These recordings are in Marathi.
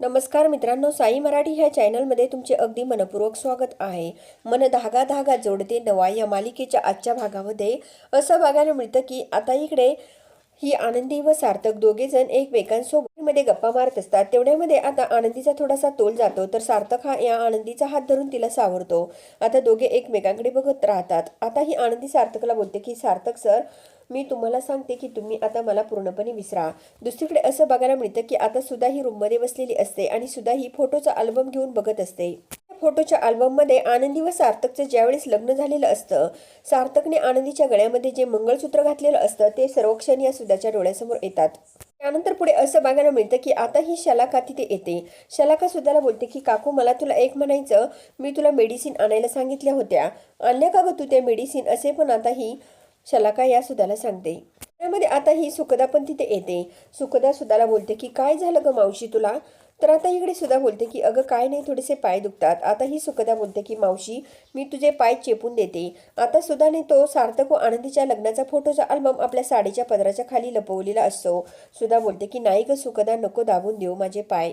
नमस्कार मित्रांनो साई मराठी ह्या चॅनलमध्ये तुमचे अगदी मनपूर्वक स्वागत आहे. मन धागा धागा जोडते नवा या मालिकेच्या आजच्या भागामध्ये. असं बघायला मिळतं की आता इकडे ही आनंदी व सार्थक दोघे जण एकमेकांसोबत मध्ये गप्पा मारत असतात. तेवढ्यामध्ये आता आनंदीचा थोडासा तोल जातो तर सार्थक हा या आनंदीचा हात धरून तिला सावरतो. आता दोघे एकमेकांकडे बघत राहतात. आता ही आनंदी सार्थकला बोलते की सार्थक सर मी तुम्हाला सांगते की तुम्ही आता मला पूर्णपणे विसरा. दुसरीकडे असं बघायला मिळतं की आता सुद्धा ही रूममध्ये बसलेली असते आणि सुद्धा ही फोटोचा अल्बम घेऊन बघत असते. फोटोच्या अल्बममध्ये आनंदी व सार्थकचं ज्यावेळेस लग्न झालेलं असतं सार्थकने आनंदीच्या गळ्यामध्ये जे मंगळसूत्र घातलेलं असतं ते सर्वक्षण या सुधाच्या डोळ्यासमोर येतात. त्यानंतर पुढे असं बघायला मिळतं की आता ही शलाका तिथे येते. शलाका सुद्धाला बोलते की काकू मला तुला एक म्हणायचं. मी तुला मेडिसिन आणायला सांगितल्या होत्या. आणल्या का ग तू त्या मेडिसिन? असे पण आता ही शलाका या सुधाला सांगते. त्यामध्ये आता ही सुखदा पण तिथे येते. सुखदा सुद्धाला बोलते की काय झालं ग मावशी तुला? तर आता इकडे सुद्धा बोलते की अगं काय नाही थोडेसे पाय दुखतात. आता ही सुखदा बोलते की मावशी मी तुझे पाय चेपून देते. आता सुधाने तो सार्थक व आनंदीच्या लग्नाचा फोटोचा अल्बम आपल्या साडीच्या पदराच्या खाली लपवलेला असतो. सुधा बोलते की नाही ग सुखदा नको दाबून देऊ माझे पाय.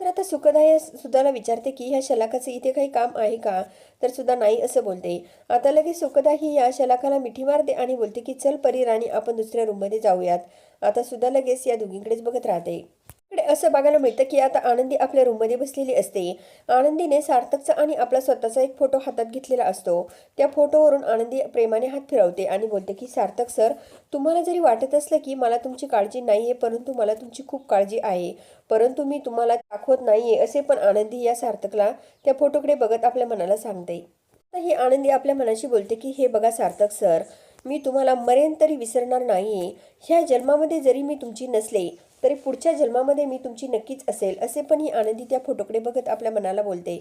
तर आता सुखदा या सुधाला विचारते की ह्या शलाकाचं इथे काही काम आहे का? तर सुद्धा नाही असं बोलते. आता लगेच सुखदा ही या शलाकाला मिठी मारते आणि बोलते की चल परी राणी आपण दुसऱ्या रूममध्ये जाऊयात. आता सुद्धा लगेच या दोघींकडेच बघत राहते. असं बघायला मिळतं की आता आनंदी आपल्या रूममध्ये बसलेली असते. आनंदीने सार्थकचा आणि आपला स्वतःचा एक फोटो हातात घेतलेला असतो. त्या फोटोवरून आनंदी प्रेमाने हात फिरवते आणि बोलते की सार्थक सर तुम्हाला जरी वाटत असलं की मला तुमची काळजी नाही आहे परंतु मला तुमची खूप काळजी आहे. परंतु मी तुम्हाला दाखवत नाही आहे असे पण आनंदी या सार्थकला त्या फोटोकडे बघत आपल्या मनाला सांगते. ही आनंदी आपल्या मनाशी बोलते की हे बघा सार्थक सर मी तुम्हाला मरेन तरी विसरणार नाही ह्या जन्मामध्ये जरी मी तुमची नसले तरी पुढच्या जन्मामध्ये मी तुमची नक्कीच असेल असे पण ही आनंदी त्या फोटोकडे बघत आपल्या मनाला बोलते.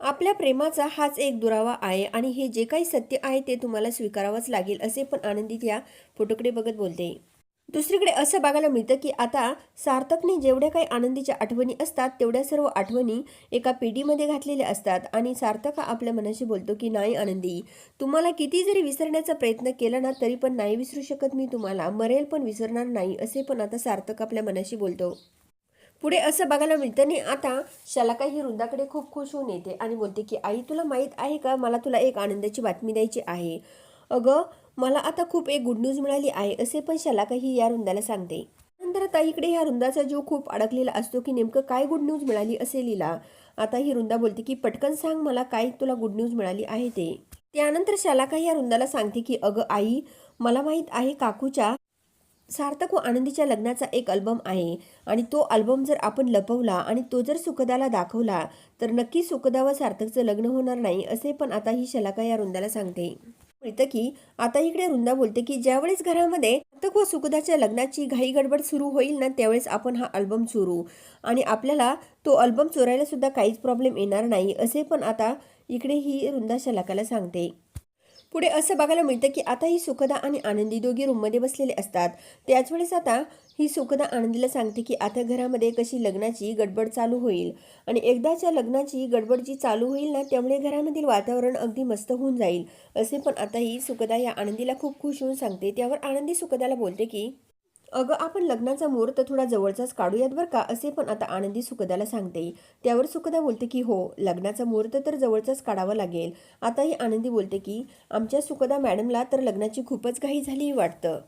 आपल्या प्रेमाचा हाच एक दुरावा आहे आणि हे जे काही सत्य आहे ते तुम्हाला स्वीकारावंच लागेल असे पण आनंदी त्या फोटोकडे बघत बोलते. दुसरीकडे असं बघायला मिळतं की आता सार्थकने जेवढ्या काही आनंदीच्या आठवणी असतात तेवढ्या सर्व आठवणी एका पेटीमध्ये घातलेल्या असतात आणि सार्थक हा आपल्या मनाशी बोलतो की नाही आनंदी तुम्हाला किती जरी विसरण्याचा प्रयत्न केला ना तरी पण नाही विसरू शकत मी तुम्हाला. मरेल पण विसरणार नाही असे पण आता सार्थक आपल्या मनाशी बोलतो. पुढे असं बघायला मिळतं नाही आता शलाका ही रुंदाकडे खूप खुश होऊन येते आणि बोलते की आई तुला माहीत आहे का? मला तुला एक आनंदाची बातमी द्यायची आहे. अगं मला आता खूप एक गुड न्यूज मिळाली आहे असे पण शलाकाही या रुंदाला सांगते. नंतर आता इकडे ह्या रुंदाचा जीव खूप अडकलेला असतो की नेमकं काय गुड न्यूज मिळाली असे लिहिला आता ही रुंदा बोलते की पटकन सांग मला काय तुला गुड न्यूज मिळाली आहे ते. त्यानंतर शलाका या रुंदाला सांगते की अगं आई मला माहीत आहे काकूच्या सार्थक व आनंदीच्या लग्नाचा एक अल्बम आहे आणि तो अल्बम जर आपण लपवला आणि तो जर सुखदाला दाखवला तर नक्की सुखदा व सार्थकचं लग्न होणार नाही असे पण आता ही शलाका या रुंदाला सांगते. मिळतं की आता इकडे वृंदा बोलते की ज्यावेळेस घरामध्ये सार्थक व सुखदाच्या लग्नाची घाई गडबड सुरू होईल ना त्यावेळेस आपण हा अल्बम चोरू. आणि आपल्याला तो अल्बम चोरायला सुद्धा काहीच प्रॉब्लेम येणार नाही असे पण आता इकडे ही वृंदा शलाकाला सांगते. पुढे असं बघायला मिळतं की आता ही सुखदा आणि आनंदी दोघी रूममध्ये बसलेले असतात. त्याच वेळेस आता ही सुखदा आनंदीला सांगते की आता घरामध्ये कशी लग्नाची गडबड चालू होईल. आणि एकदाच्या लग्नाची गडबड जी चालू होईल ना त्यामुळे घरामधील वातावरण अगदी मस्त होऊन जाईल. असे पण आता ही सुखदा या आनंदीला खूप खुश होऊन सांगते. त्यावर आनंदी सुखदाला बोलते की अगं आपण लग्नाचा मुहूर्त थोडा जवळचाच काढूयात बरं का असे पण आता आनंदी सुखदाला सांगते. त्यावर सुखदा बोलते की हो लग्नाचा मुहूर्त तर जवळचाच काढावा लागेल. आता ही आनंदी बोलते की आमच्या सुखदा मॅडमला तर लग्नाची खूपच घाई झाली वाटतं.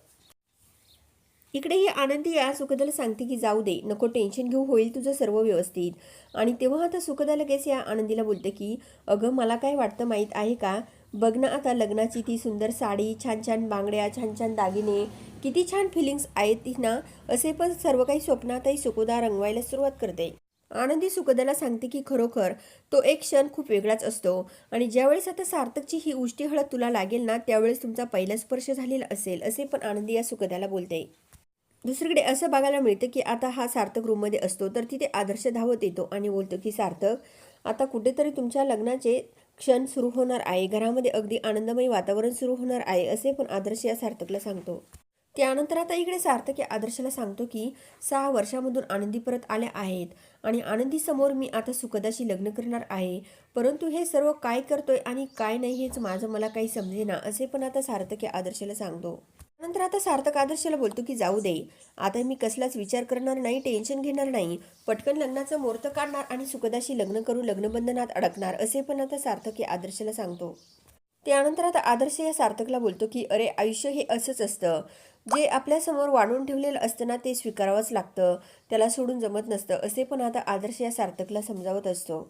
इकडे ही आनंदी या सुखदाला सांगते की जाऊ दे नको टेन्शन घेऊ होईल तुझं सर्व व्यवस्थित. आणि तेव्हा आता सुखदा लगेच या आनंदीला बोलते की अगं मला काय वाटतं माहीत आहे का? बघ ना आता लग्नाची ती सुंदर साडी छान छान बांगड्या छान छान दागिने किती छान फिलिंग्स आहेत ती ना असे पण सर्व काही स्वप्नातही सुखदा रंगवायला सुरुवात करते. आनंदी सुखदाला सांगते की खरोखर तो एक क्षण खूप वेगळाच असतो आणि ज्यावेळेस आता सार्थकची ही उष्टी हळद तुला लागेल ना त्यावेळेस तुमचा पहिला स्पर्श झालेला असेल असे पण आनंदी या सुखदाला बोलते. दुसरीकडे असं बघायला मिळतं की आता हा सार्थक रूममध्ये असतो तर तिथे आदर्श धावत येतो आणि बोलतो की सार्थक आता कुठेतरी तुमच्या लग्नाचे क्षण सुरू होणार आहे. घरामध्ये अगदी आनंदमय वातावरण सुरू होणार आहे असे पण आदर्श या सार्थकला सांगतो. त्यानंतर आता इकडे सार्थक या आदर्शाला सांगतो की सहा वर्षामधून आनंदी परत आल्या आहेत आणि आनंदी समोर मी आता सुखदाशी लग्न करणार आहे. परंतु हे सर्व काय करतोय आणि काय नाही हेच माझं मला काही समजेना असे पण आता सार्थक या आदर्शाला सांगतो. नंतर आता सार्थक आदर्शला बोलतो की जाऊ दे. आता मी कसलाच विचार करणार नाही टेन्शन घेणार नाही. पटकन लग्नाचं मुहूर्त काढणार आणि सुखदाशी लग्न करून लग्नबंधनात अडकणार असे पण आता सार्थक या आदर्शला सांगतो. त्यानंतर आता आदर्श या सार्थकला बोलतो की अरे आयुष्य हे असंच असतं. जे आपल्यासमोर वाढून ठेवलेलं असतं ना ते स्वीकारावंच लागतं. त्याला सोडून जमत नसतं. असे पण आता आदर्श या सार्थकला समजावत असतो.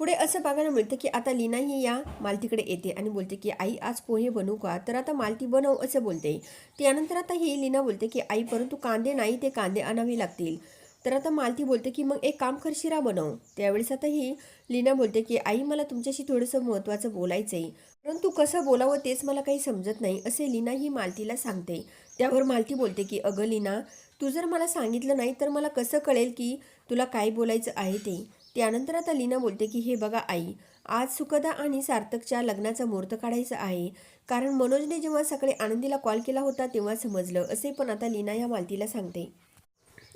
पुढे असं बघायला मिळतं की आता लीना ही या मालतीकडे येते आणि बोलते की आई आज पोहे बनवू का? तर आता मालती बनव असं बोलते. त्यानंतर आता ही लीना बोलते की आई परंतु कांदे नाही ते कांदे आणावे लागतील. तर आता मालती बोलते की मग एक काम कर शिरा बनव. त्यावेळेस आता ही लीना बोलते की आई मला तुमच्याशी थोडंसं महत्त्वाचं बोलायचं आहे परंतु कसं बोलावं तेच मला काही समजत नाही असे लीना ही मालतीला सांगते. त्यावर मालती बोलते की अगं लीना तू जर मला सांगितलं नाही तर मला कसं कळेल की तुला काय बोलायचं आहे ते? त्यानंतर आता लीना बोलते की हे बघा आई आज सुखदा आणि सार्थकच्या लग्नाचा मुहूर्त काढायचा आहे. कारण मनोजने जेव्हा सकाळी आनंदीला कॉल केला होता तेव्हा समजलं. असे पण आता लीना या मालतीला सांगते.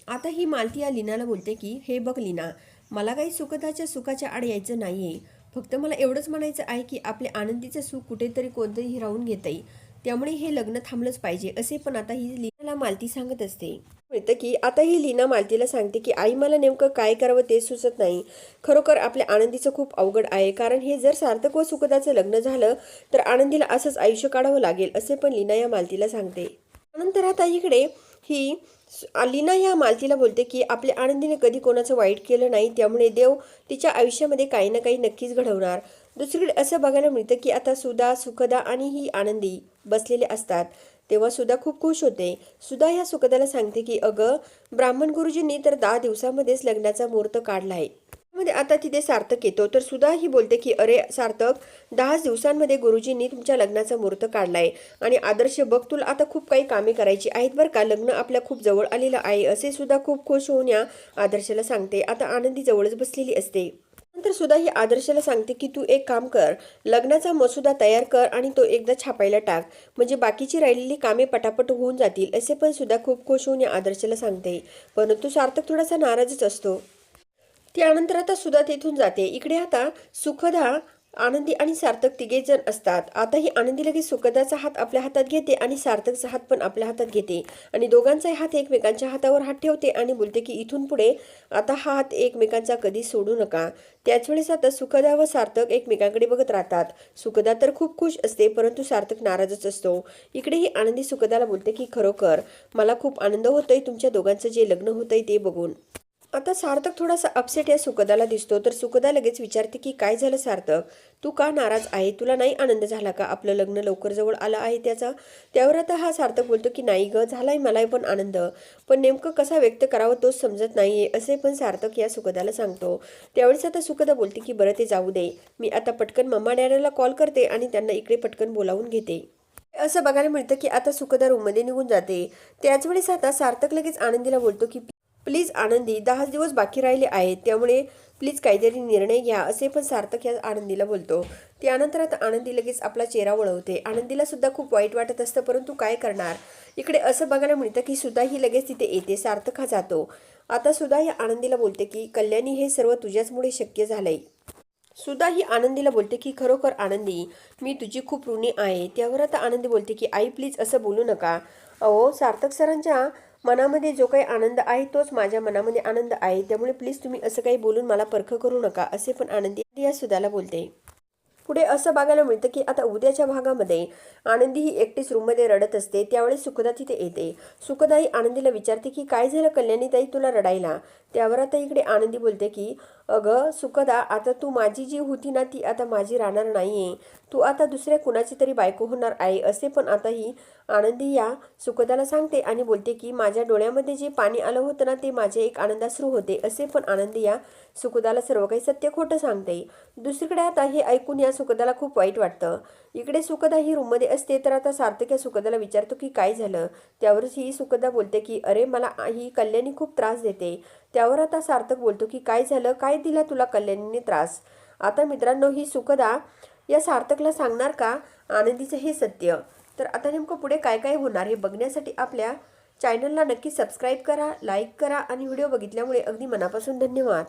आता ही मालती या लीनाला बोलते की हे बघ लीना मला काही सुखदाच्या सुखाच्या आड यायचं नाही आहे फक्त मला एवढंच म्हणायचं आहे की आपले आनंदीचं सुख कुठेतरी कोणतंही राहून आहे त्यामुळे हे लग्न थांबलंच पाहिजे. असे पण आता ही लीनाला मालती सांगत असते. मिळतं की आता ही लीना मालतीला सांगते की आई मला नेमकं काय करावं ते सुचत नाही. खरोखर आपल्या आनंदीचं खूप अवघड आहे. कारण हे जर सार्थक व सुखदाचं लग्न झालं तर आनंदीला असंच आयुष्य काढावं लागेल असे पण लीना या मालतीला सांगते. नंतर आता इकडे ही लीना या मालतीला बोलते की आपल्या आनंदीने कधी कोणाचं वाईट केलं नाही त्यामुळे देव तिच्या आयुष्यामध्ये काही ना काही नक्कीच घडवणार. दुसरीकडे असं बघायला मिळतं की आता सुधा सुखदा आणि ही आनंदी बसलेले असतात. तेव्हा सुद्धा खूप खुश होते. सुद्धा ह्या सुखदाला सांगते की अगं ब्राह्मण गुरुजींनी तर दहा दिवसामध्येच लग्नाचा मुहूर्त काढला आहे. मध्ये आता तिथे सार्थक येतो. तर सुद्धा ही बोलते की अरे सार्थक दहाच दिवसांमध्ये गुरुजींनी तुमच्या लग्नाचा मुहूर्त काढलाय आणि आदर्श बघ तुला आता खूप काही कामे करायची आहेत बरं का. लग्न आपल्या खूप जवळ आलेलं आहे. असे सुद्धा खूप खुश होऊन या आदर्शाला सांगते. आता आनंदी जवळच बसलेली असते. नंतर सुद्धा ही आदर्शाला सांगते की तू एक काम कर लग्नाचा मसुदा तयार कर आणि तो एकदा छापायला टाक. म्हणजे बाकीची राहिलेली कामे पटापट होऊन जातील असे पण सुद्धा खूप खुश होऊन या आदर्शाला सांगते. परंतु सार्थक थोडासा नाराजच असतो. त्यानंतर आता सुद्धा तेथून जाते. इकडे आता सुखदा आनंदी आणि सार्थक तिघे जण असतात. आताही आनंदी लगेच सुखदाचा हात आपल्या हातात घेते आणि सार्थकचा हात पण आपल्या हातात घेते. आणि दोघांचाही हात एकमेकांच्या हातावर हात ठेवते आणि बोलते की इथून पुढे आता हा हात एकमेकांचा कधी सोडू नका. त्याच वेळेस आता सुखदा व सार्थक एकमेकांकडे बघत राहतात. सुखदा तर खूप खुश असते परंतु सार्थक नाराजच असतो. इकडेही आनंदी सुखदाला बोलते की खरोखर मला खूप आनंद होतोय तुमच्या दोघांचं जे लग्न होतंय ते बघून. आता सार्थक थोडासा अपसेट या सुखदाला दिसतो तर सुखदा लगेच विचारते की काय झालं सार्थक? तू का नाराज आहे? तुला नाही आनंद झाला का? आपलं लग्न लवकर जवळ आलं आहे त्याचा? त्यावर आता हा सार्थक बोलतो की नाही ग झालाय मला पण आनंद. पण नेमकं कसा व्यक्त करावं तोच समजत नाहीये असे पण सार्थक या सुखदाला सांगतो. त्यावेळेस आता सुखदा बोलते की बरं ते जाऊ दे. मी आता पटकन मम्मा डॅडाला कॉल करते आणि त्यांना इकडे पटकन बोलावून घेते. असं बघायला मिळतं की आता सुखदा रूममध्ये निघून जाते. त्याच वेळेस आता सार्थक लगेच आनंदीला बोलतो की प्लीज आनंदी दहा दिवस बाकी राहिले आहेत त्यामुळे प्लीज काहीतरी निर्णय घ्या असे पण सार्थक या आनंदीला बोलतो. त्यानंतर आता आनंदी लगेच आपला चेहरा वळवते. आनंदीला सुद्धा खूप वाईट वाटत असतं परंतु काय करणार? इकडे असं बघायला मिळतं की सुद्धा ही लगेच तिथे येते सार्थक हा जातो. आता सुद्धा या आनंदीला बोलते की कल्याणी हे सर्व तुझ्याचमुळे शक्य झालंय. सुद्धा ही आनंदीला बोलते की खरोखर आनंदी मी तुझी खूप ऋणी आहे. त्यावर आता आनंदी बोलते की आई प्लीज असं बोलू नका. अहो सार्थक सरांच्या मनामध्ये जो काही आनंद आहे तोच माझ्या मनामध्ये आनंद आहे. त्यामुळे प्लीज तुम्ही असं काही बोलून मला परख करू नका असे पण आनंदी या सुदाला बोलते. पुढे असं बघायला मिळतं की आता उद्याच्या भागामध्ये आनंदी ही एकटीच रूममध्ये रडत असते. त्यावेळेस सुखदा तिथे येते. सुखदाई आनंदीला विचारते की काय झालं कल्याणीताई तुला रडायला? त्यावर आता इकडे आनंदी बोलते की अगं सुखदा आता तू माझी जी होती ना ती आता माझी राहणार नाहीये. तू आता दुसऱ्या कुणाची तरी बायको होणार आहे असे पण आता ही आनंदी या सुखदाला सांगते आणि बोलते की माझ्या डोळ्यामध्ये जे पाणी आलं होतं ना ते माझे एक आनंदाश्रू होते. असे पण आनंदी या सुखदाला सर्व काही सत्य खोटं सांगते. दुसरीकडे आता हे ऐकून या सुखदाला खूप वाईट वाटतं. इकडे सुखदा ही रूममध्ये असते तर आता सार्थक या सुखदाला विचारतो की काय झालं? त्यावरच ही सुखदा बोलते की अरे मला ही कल्याणी खूप त्रास देते. त्यावर आता सार्थक बोलतो की काय झालं? काय दिला तुला कल्याणीने त्रास? आता मित्रांनो ही सुखदा या सार्थकला सांगणार का? आनंदीचं हे सत्य. तर आता नेमकं पुढे काय काय होणार हे बघण्यासाठी आपल्या चॅनलला नक्की सबस्क्राईब करा लाईक करा आणि व्हिडिओ बघितल्यामुळे अगदी मनापासून धन्यवाद.